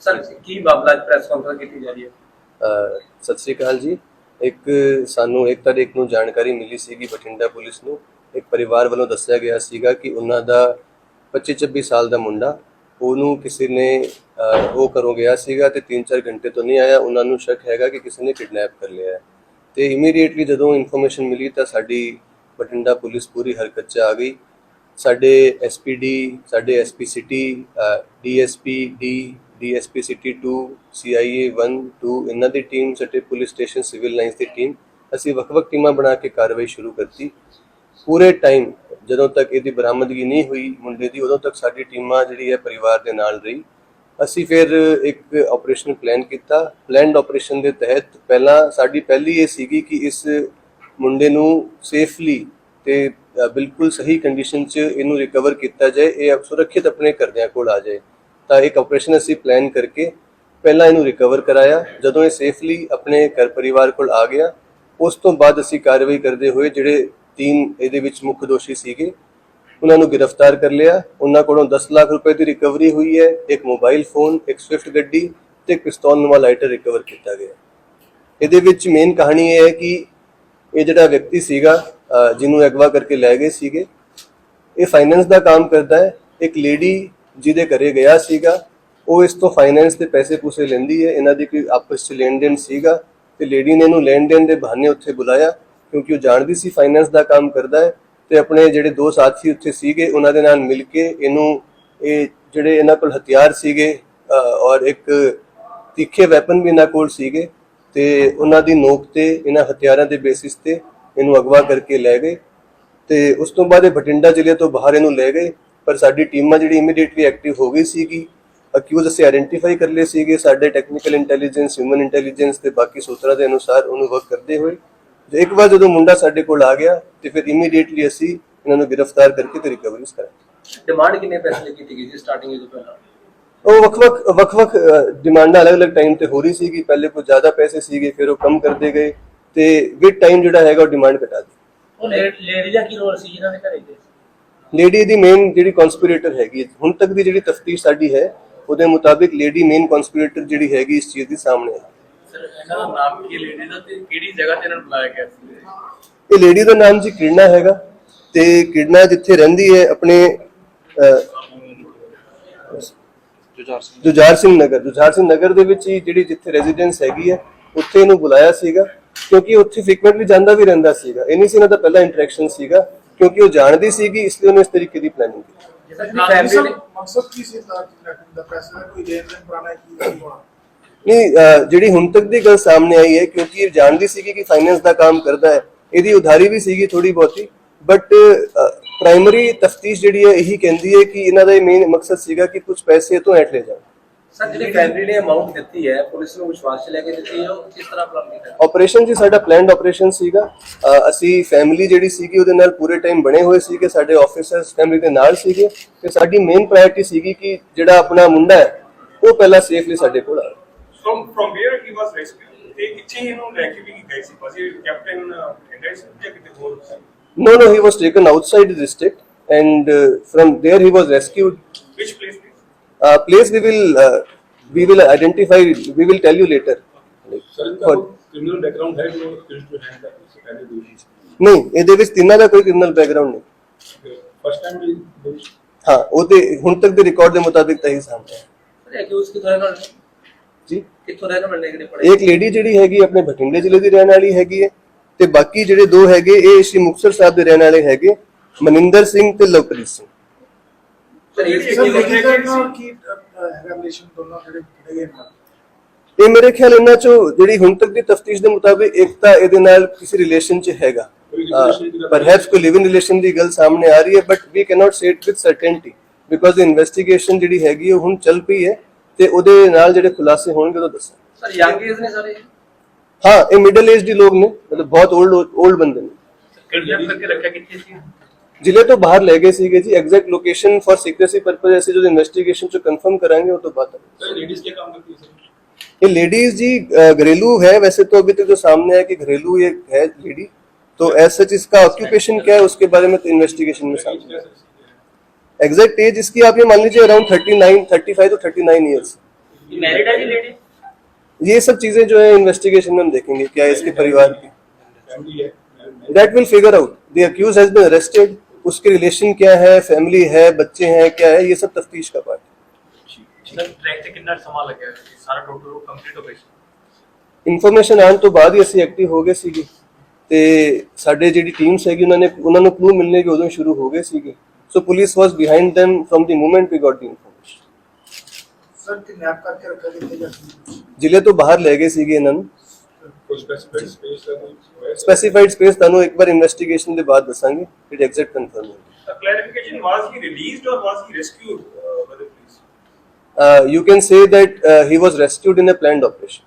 Sir, ਕੀ ਮਾਮਲਾ press conference ਕੀਤੀ ਜਾ ਰਹੀ ਹੈ? ਅਹ ਸਤਿ ਸ੍ਰੀ ਅਕਾਲ ਜੀ। ਇੱਕ ਸਾਨੂੰ ਇੱਕ ਤਾਰੀਖ ਨੂੰ ਜਾਣਕਾਰੀ ਮਿਲੀ ਸੀਗੀ ਬਠਿੰਡਾ ਪੁਲਿਸ ਨੂੰ। ਇੱਕ ਪਰਿਵਾਰ ਵੱਲੋਂ ਦੱਸਿਆ ਗਿਆ ਸੀਗਾ ਕਿ ਉਹਨਾਂ ਦਾ 25-26 ਸਾਲ ਦਾ ਮੁੰਡਾ ਉਹਨੂੰ ਕਿਸੇ ਨੇ ਅਹ, ਉਹ ਕਰੋ ਗਿਆ ਸੀਗਾ ਤੇ 3-4 ਘੰਟੇ ਤੋਂ ਨਹੀਂ ਆਇਆ। ਉਹਨਾਂ ਨੂੰ ਸ਼ੱਕ ਹੈਗਾ ਕਿ ਕਿਸੇ ਨੇ ਕਿਡਨੈਪ ਕਰ ਲਿਆ ਹੈ। ਤੇ ਇਮੀਡੀਏਟਲੀ ਜਦੋਂ ਇਨਫੋਰਮੇਸ਼ਨ ਮਿਲੀ ਤਾਂ ਸਾਡੀ ਬਠਿੰਡਾ ਪੁਲਿਸ ਪੂਰੀ ਹਰਕਤ 'ਚ ਆ ਗਈ। ਸਾਡੇ ਐਸਪੀਡੀ ਸਾਡੇ SP city DSP D DSP city 2 CIA 1 2 ਇਹਨਾਂ ਦੀ ਟੀਮ ਸਾਡੇ ਪੁਲਿਸ ਸਟੇਸ਼ਨ ਸਿਵਲ ਲਾਈਨਸ ਦੀ ਟੀਮ ਅਸੀਂ ਵੱਖ-ਵੱਖ ਟੀਮਾਂ ਬਣਾ ਕੇ ਕਾਰਵਾਈ ਸ਼ੁਰੂ ਕਰਤੀ। ਪੂਰੇ ਟਾਈਮ ਜਦੋਂ ਤੱਕ ਇਹਦੀ ਬਰਾਮਦਗੀ ਨਹੀਂ ਹੋਈ ਮੁੰਡੇ ਦੀ, ਉਦੋਂ ਤੱਕ ਸਾਡੀ ਟੀਮਾਂ ਜਿਹੜੀ ਹੈ ਪਰਿਵਾਰ ਦੇ ਨਾਲ ਰਹੀ। ਅਸੀਂ ਫਿਰ ਇੱਕ ਆਪਰੇਸ਼ਨ ਪਲਾਨ ਕੀਤਾ। ਪਲੈਨਡ ਆਪਰੇਸ਼ਨ ਦੇ ਤਹਿਤ ਪਹਿਲਾਂ ਸਾਡੀ ਪਹਿਲੀ ਇਹ ਸੀਗੀ ਕਿ ਇਸ ਮੁੰਡੇ ਨੂੰ ਸੇਫਲੀ ਤੇ ਬਿਲਕੁਲ ਸਹੀ ਕੰਡੀਸ਼ਨ 'ਚ ਇਹਨੂੰ ਰਿਕਵਰ ਕੀਤਾ ਜਾਏ। ਇਹ ਸੁਰੱਖਿਅਤ ਆਪਣੇ ਘਰਦਿਆਂ ਕੋਲ ਆ ਜਾਏ। ਤਾਂ ਇੱਕ ਆਪਰੇਸ਼ਨ ਅਸੀਂ ਪਲਾਨ ਕਰਕੇ ਪਹਿਲਾਂ ਇਹਨੂੰ ਰਿਕਵਰ ਕਰਾਇਆ। ਜਦੋਂ ਇਹ ਸੇਫਲੀ ਆਪਣੇ ਘਰ ਪਰਿਵਾਰ ਕੋਲ ਆ ਗਿਆ, ਉਸ ਤੋਂ ਬਾਅਦ ਅਸੀਂ ਕਾਰਵਾਈ ਕਰਦੇ ਹੋਏ ਜਿਹੜੇ ਤਿੰਨ ਇਹਦੇ ਵਿੱਚ ਮੁੱਖ ਦੋਸ਼ੀ ਸੀਗੇ। ਉਹਨਾਂ ਨੂੰ ਗ੍ਰਿਫਤਾਰ ਕਰ ਲਿਆ। ਉਹਨਾਂ ਕੋਲੋਂ 10 ਲੱਖ ਰੁਪਏ ਦੀ ਰਿਕਵਰੀ ਹੋਈ ਹੈ। ਇੱਕ ਮੋਬਾਈਲ ਫੋਨ ਇੱਕ ਸਵਿਫਟ ਗੱਡੀ ਤੇ ਇੱਕ ਪਿਸਤੌਲ ਨਵਾਂ ਲਾਈਟਰ ਰਿਕਵਰ ਕੀਤਾ ਗਿਆ। ਇਹਦੇ ਵਿੱਚ ਮੇਨ ਕਹਾਣੀ ਇਹ ਹੈ ਕਿ ਇਹ ਜਿਹੜਾ ਵਿਅਕਤੀ ਸੀਗਾ ਜਿਹਨੂੰ ਅਗਵਾ ਕਰਕੇ ਲੈ ਗਏ ਸੀਗੇ, ਇਹ ਫਾਈਨੈਂਸ ਦਾ ਕੰਮ ਕਰਦਾ ਹੈ। ਇੱਕ ਲੇਡੀ ਜਿਹਦੇ ਘਰੇ ਗਿਆ ਸੀਗਾ, ਉਹ ਇਸ ਤੋਂ ਫਾਈਨੈਂਸ ਦੇ ਪੈਸੇ ਪੂਸੇ ਲੈਂਦੀ ਹੈ। ਇਹਨਾਂ ਦੀ ਕੋਈ ਆਪਸ ਚ ਲੈਣ ਦੇਣ ਸੀਗਾ ਤੇ ਲੇਡੀ ਨੇ ਇਹਨੂੰ ਲੈਣ ਦੇਣ ਦੇ ਬਹਾਨੇ ਉੱਥੇ ਬੁਲਾਇਆ। ਕਿਉਂਕਿ ਉਹ ਜਾਣਦੀ ਸੀ ਫਾਈਨੈਂਸ ਦਾ ਕੰਮ ਕਰਦਾ ਹੈ ਤੇ ਆਪਣੇ ਜਿਹੜੇ ਦੋ ਸਾਥੀ ਉੱਥੇ ਸੀਗੇ, ਉਹਨਾਂ ਦੇ ਨਾਲ ਮਿਲ ਕੇ ਇਹਨੂੰ ਇਹ ਜਿਹੜੇ ਇਹਨਾਂ ਕੋਲ ਹਥਿਆਰ ਸੀਗੇ ਔਰ ਇੱਕ ਤਿੱਖੇ ਵੈਪਨ ਵੀ ਇਹਨਾਂ ਕੋਲ ਸੀਗੇ ਤੇ ਉਹਨਾਂ ਦੀ ਨੋਕ ਤੇ, ਇਹਨਾਂ ਹਥਿਆਰਾਂ ਦੇ ਬੇਸਿਸ ਤੇ ਇਹਨੂੰ ਅਗਵਾ ਕਰਕੇ ਲੈ ਗਏ ਤੇ ਉਸ ਤੋਂ ਬਾਅਦ ਇਹ ਬਠਿੰਡਾ ਜ਼ਿਲ੍ਹੇ ਤੋਂ ਬਾਹਰ ਇਹਨੂੰ ਲੈ ਗਏ। ਪਰ ਸਾਡੀ ਟੀਮਾਂ ਜਿਹੜੀ ਇਮੀਡੀਏਟਲੀ ਐਕਟਿਵ ਹੋ ਗਈ ਸੀਗੀ ਅਕਿਊਜ਼ ਅਸੀਂ ਆਇਡੈਂਟੀਫਾਈ ਕਰ ਲਏ ਸੀਗੇ, ਸਾਡੇ ਟੈਕਨੀਕਲ ਇੰਟੈਲੀਜੈਂਸ ਹਿਊਮਨ ਇੰਟੈਲੀਜੈਂਸ ਤੇ ਬਾਕੀ ਸੂਤਰਾਂ ਦੇ ਅਨੁਸਾਰ ਉਹਨੂੰ ਵਰਕ ਕਰਦੇ ਹੋਏ। ਇੱਕ ਵਾਰ ਜਦੋਂ ਮੁੰਡਾ ਸਾਡੇ ਕੋਲ ਆ ਗਿਆ ਤੇ ਫਿਰ ਇਮੀਡੀਏਟਲੀ ਅਸੀਂ ਇਹਨਾਂ ਨੂੰ ਗ੍ਰਿਫਤਾਰ ਕਰਕੇ ਤੇ ਰਿਕਵਰੀਜ਼ ਕਰਾਂਗੇ ਡਿਮਾਂਡ ਕਿੰਨੇ ਪੈਸੇ ਦੀ ਕੀਤੀ ਗਈ ਸੀ ਸਟਾਰਟਿੰਗ ਤੋਂ ਪਹਿਲਾਂ? ਉਹ ਵੱਖ-ਵੱਖ ਵੱਖ-ਵੱਖ ਡਿਮਾਂਡਾਂ ਅਲੱਗ-ਅਲੱਗ ਟਾਈਮ ਤੇ ਹੋ ਰਹੀ ਸੀਗੀ। ਪਹਿਲੇ ਕੁਝ ਜ਼ਿਆਦਾ ਪੈਸੇ ਸੀਗੇ ਫਿਰ ਉਹ ਕਮ ਕਰਦੇ ਗਏ ਤੇ ਵਿਦ ਟਾਈਮ ਜਿਹੜਾ ਹੈਗਾ ਉਹ ਡਿਮਾਂਡ ਘਟਾ ਦਿੱਤੀ। ਉਹ ਲੇਡੀ ਦਾ ਕੀ ਰੋਲ ਸੀ ਜਿਹਨਾਂ ਦੇ ਘਰੇ? ਗਏ ਲੇਡੀ ਦੀ ਮੇਨ ਜਿਹੜੀ ਕਨਸਪੀਰੇਟਰ ਹੈਗੀ ਹੁਣ ਤੱਕ ਦੀ ਜਿਹੜੀ ਤਫਤੀਸ਼ ਸਾਡੀ ਹੈ ਉਹਦੇ ਮੁਤਾਬਿਕ ਲੇਡੀ ਮੇਨ ਕਨਸਪੀਰੇਟਰ ਜਿਹੜੀ ਹੈਗੀ ਇਸ ਚੀਜ਼ ਦੀ ਸਾਹਮਣੇ ਹੈ ਇਹਨਾਂ ਦਾ ਨਾਮ ਕੀ ਲੇਡੀ ਦਾ ਤੇ ਕਿਹੜੀ ਜਗ੍ਹਾ ਤੇ ਇਹਨਾਂ ਨੂੰ ਬੁਲਾਇਆ ਗਿਆ ਸੀ? ਇਹ ਲੇਡੀ ਦਾ ਨਾਮ ਜੀ ਕਿਰਨਾ ਹੈਗਾ ਤੇ ਕਿਰਨਾ ਜਿੱਥੇ ਰਹਿੰਦੀ ਹੈ ਆਪਣੇ ਜੁਝਾਰ ਸਿੰਘ। ਨਗਰ ਜੁਝਾਰ ਸਿੰਘ ਨਗਰ ਦੇ ਵਿੱਚ ਹੀ ਜਿਹੜੀ ਜਿੱਥੇ ਰੈਜ਼ੀਡੈਂਸ ਹੈਗੀ ਹੈ ਉੱਥੇ ਇਹਨੂੰ ਬੁਲਾਇਆ ਸੀਗਾ ਕਿਉਂਕਿ ਉੱਥੇ ਫ੍ਰੀਕੁਐਂਟਲੀ ਜਾਂਦਾ ਵੀ ਰਹਿੰਦਾ ਸੀਗਾ। ਇਹ ਨਹੀਂ ਸੀ ਇਹਨਾਂ ਦਾ ਪਹਿਲਾ ਇੰਟਰੈਕਸ਼ਨ ਸੀਗਾ ਕਿਉਂਕਿ ਉਹ ਜਾਣਦੀ ਸੀਗੀ ਇਸ ਲਈ ਉਹਨੇ ਇਸ ਤਰੀਕੇ ਦੀ ਪਲੈਨਿੰਗ ਕੀਤੀ। ਮਕਸਦ ਕੀ ਸੀ ਤਾਂ ਦਾ? ਪੈਸੇ ਦਾ ਕੋਈ ਲੈਣ ਦੇਣ ਪੁਰਾਣਾ ਕੀ ਕੀ ਹੋਣਾ? ਨਹੀਂ ਜਿਹੜੀ ਹੁਣ ਤੱਕ ਦੀ ਗੱਲ ਸਾਹਮਣੇ ਆਈ ਹੈ ਕਿਉਂਕਿ ਇਹ ਜਾਣਦੀ ਸੀਗੀ ਕਿ ਫਾਈਨੈਂਸ ਦਾ ਕੰਮ ਕਰਦਾ ਹੈ ਇਹਦੀ ਉਧਾਰੀ ਵੀ ਸੀਗੀ ਥੋੜੀ ਬਹੁਤੀ ਬਟ ਪ੍ਰਾਇਮਰੀ ਤਫਤੀਸ਼ ਜਿਹੜੀ ਹੈ ਇਹੀ ਕਹਿੰਦੀ ਹੈ ਕਿ ਇਹਨਾਂ ਦਾ ਇਹ ਮੇਨ ਮਕਸਦ ਸੀਗਾ ਕਿ ਕੁਝ ਪੈਸੇ ਤੋਂ ਐਟ ਲੈ ਜਾਣ। ਸਰ ਜਿਹੜੀ ਫੈਮਿਲੀ ਨੇ ਅਮਾਉਂਟ ਦਿੱਤੀ ਹੈ ਪੁਲਿਸ ਨੂੰ ਵਿਸ਼ਵਾਸ ਚ ਲੈ ਕੇ ਦਿੱਤੀ ਹੈ ਉਹ ਕਿਸ ਤਰ੍ਹਾਂ ਪਲਾਨ ਕੀਤਾ ਆਪਰੇਸ਼ਨ ਜੀ ਸਾਡਾ ਪਲਾਨਡ ਆਪਰੇਸ਼ਨ ਸੀਗਾ। ਅਸੀਂ ਫੈਮਿਲੀ ਜਿਹੜੀ ਸੀਗੀ ਉਹਦੇ ਨਾਲ ਪੂਰੇ ਟਾਈਮ ਬਣੇ ਹੋਏ ਸੀਗੇ ਸਾਡੇ ਆਫੀਸਰਸ ਫੈਮਿਲੀ ਦੇ ਨਾਲ ਸੀਗੇ ਤੇ ਸਾਡੀ ਮੇਨ ਪ੍ਰਾਇੋਰਟੀ ਸੀਗੀ ਕਿ ਜਿਹੜਾ ਆਪਣਾ ਮੁੰਡਾ ਹੈ ਉਹ ਪਹਿਲਾਂ ਸੇਫਲੀ ਸਾਡੇ ਕੋਲ ਆਵੇ। from from where he was rescued ਤੇ ਕਿੱਥੇ ਇਹਨੂੰ ਲੈ ਕੇ ਵੀ ਗਏ ਸੀ ਬਸ ਇਹ ਕੈਪਟਨ ਐਂਡਰਸਨ ਜਾਂ ਕਿਤੇ ਹੋਰ No, no, he was taken outside the district and uh, from there he was rescued. which place please? Uh, place we will uh, we will identify. We will tell you later. Sir the But- criminal background ਹੈ ਜੋ ਕਿਸ ਤੋਂ hand ਕਰ ਇਸ ਪਹਿਲੇ ਦੋਸ਼ੀ ਨਹੀਂ ਇਹਦੇ ਵਿੱਚ ਤਿੰਨਾਂ ਦਾ ਕੋਈ ਕ੍ਰਿਮੀਨਲ ਬੈਕਗ੍ਰਾਉਂਡ ਨਹੀਂ ਫਸਟ ਟਾਈਮ ਵੀ ਦੋਸ਼ ਹਾਂ ਉਹਦੇ ਹੁਣ ਤੱਕ ਦੇ ਰਿਕਾਰਡ ਦੇ ਮੁਤਾਬਿਕ ਤਾਂ ਹੀ ਸਾਹਮਣੇ ਹੈ। ਲੈ ਕੇ ਉਸ ਕਿਦਾਂ ਨਾਲ ਇੱਕ ਲੇਡੀ ਜਿਹੜੀ ਹੈਗੀ ਆਪਣੇ ਬਠਿੰਡੇ ਜ਼ਿਲ੍ਹੇ ਦੀ ਰਹਿਣ ਵਾਲੀ ਹੈਗੀ ਹੈ ਤੇ ਬਾਕੀ ਜਿਹੜੇ ਦੋ ਹੈਗੇ ਇਹ ਸ਼੍ਰੀ ਮੁਕਤਸਰ ਸਾਹਿਬ ਦੇ ਰਹਿਣ ਵਾਲੇ ਹੈਗੇ ਮਨਿੰਦਰ ਸਿੰਘ ਤੇ ਲਵਪ੍ਰੀਤ ਸਿੰਘ। ਇਹ ਮੇਰੇ ਖਿਆਲ ਇਹਨਾਂ ਚੋਂ ਜਿਹੜੀ ਹੁਣ ਤੱਕ ਦੀ ਤਫਤੀਸ਼ ਦੇ ਮੁਤਾਬਿਕ ਇੱਕ ਤਾਂ ਇਹਦੇ ਨਾਲ ਕਿਸੇ ਰਿਲੇਸ਼ਨ 'ਚ ਹੈਗਾ। ਪਰਹੈਪਸ ਕੋਈ ਲਿਵ ਇਨ ਰਿਲੇਸ਼ਨ ਦੀ ਗੱਲ ਸਾਹਮਣੇ ਆ ਰਹੀ ਹੈ but we cannot say with certainty because the investigation ਜਿਹੜੀ ਹੈਗੀ ਉਹ ਹੁਣ ਚੱਲ ਪਈ ਹੈ। ਤੇ ਉਹਦੇ ਨਾਲ ਜਿਹੜੇ ਖੁਲਾਸੇ ਹੋਣਗੇ ਉਹ ਦੱਸਾਂ। ਸਰ ਯੰਗ ਏਜ ਨੇ ਸਾਰੇ? ਹਾਂ ਇਹ ਮਿਡਲ ਏਜ ਦੇ ਲੋਕ ਨੇ ਮਤਲਬ ਬਹੁਤ 올ਡ 올ਡ ਬੰਦੇ ਨੇ। ਕਿਡਨੈਪ ਕਰਕੇ ਰੱਖਿਆ ਕਿੱਥੇ ਸੀ? ਜ਼ਿਲ੍ਹੇ ਤੋਂ ਬਾਹਰ ਲੈ ਗਏ ਸੀਗੇ ਜੀ exact location for secrecy purpose ਐਸੇ ਜੋ ਇਨਵੈਸਟੀਗੇਸ਼ਨ ਚ ਕਨਫਰਮ ਕਰਾਂਗੇ ਉਹ ਤੋਂ ਬਾਅਦ ਸਰ ਲੇਡੀਜ਼ ਕੇ ਕੰਮ ਕਰਤੀ ਸਰ ये लेडीज जी घरेलू है वैसे तो अभी तक तो जो सामने आया कि घरेलू ये है लेडी तो एज सच इसका ऑक्यूपेशन क्या है उसके बारे में तो इन्वेस्टिगेशन में सामने एग्जैक्ट एज इसकी आप ये मान लीजिए around thirty nine thirty five to thirty nine years married है जी लेडी ये सब चीजें जो है इन्वेस्टिगेशन में हम देखेंगे क्या है इसके परिवार की फैमिली है that will figure out the accused has been arrested उसके रिलेशन क्या है फैमिली है बच्चे हैं क्या है ये सब तफ्तीश का पार्ट है ਸਰ ਟਰੈਕ ਤੇ ਕਿੰਨਾ ਸਮਾਂ ਲੱਗਿਆ ਸਾਰਾ ਟੋਟਲ ਕੰਪਲੀਟ ਆਪਰੇਸ਼ਨ ਇਨਫੋਰਮੇਸ਼ਨ ਆਉਣ ਤੋਂ ਬਾਅਦ ਹੀ ਅਸੀਂ ਐਕਟਿਵ ਹੋ ਗਏ ਸੀਗੇ ਤੇ ਸਾਡੇ ਜਿਹੜੀ ਟੀਮਸ ਹੈਗੀ ਉਹਨਾਂ ਨੇ ਉਹਨਾਂ ਨੂੰ ਕਲੂ ਮਿਲਣੇ ਕਿ ਉਦੋਂ ਹੀ ਸ਼ੁਰੂ ਹੋ ਗਏ ਸੀਗੇ So police was behind them from the moment we got the information. Sir kidnap ਕਰਕੇ ਰੱਖਿਆ ਕਿੱਥੇ ਜਾ ਜ਼ਿਲ੍ਹੇ ਤੋਂ ਬਾਹਰ ਲੈ ਗਏ ਸੀਗੇ ਇਹਨਾਂ ਨੂੰ ਕੋਈ ਸਪੈਸੀਫਿਕ ਸਪੇਸ ਦਾ ਕੋਈ ਹੋਇਆ ਸੀ? ਸਪੈਸੀਫਾਈਡ ਸਪੇਸ ਤੁਹਾਨੂੰ ਇੱਕ ਵਾਰ ਇਨਵੈਸਟੀਗੇਸ਼ਨ ਦੇ ਬਾਅਦ ਦੱਸਾਂਗੇ ਫਿਰ exact confirm A clarification, was he released or was he rescued uh, by the police? ਹੋਏਗਾ you can say that he was rescued in a planned operation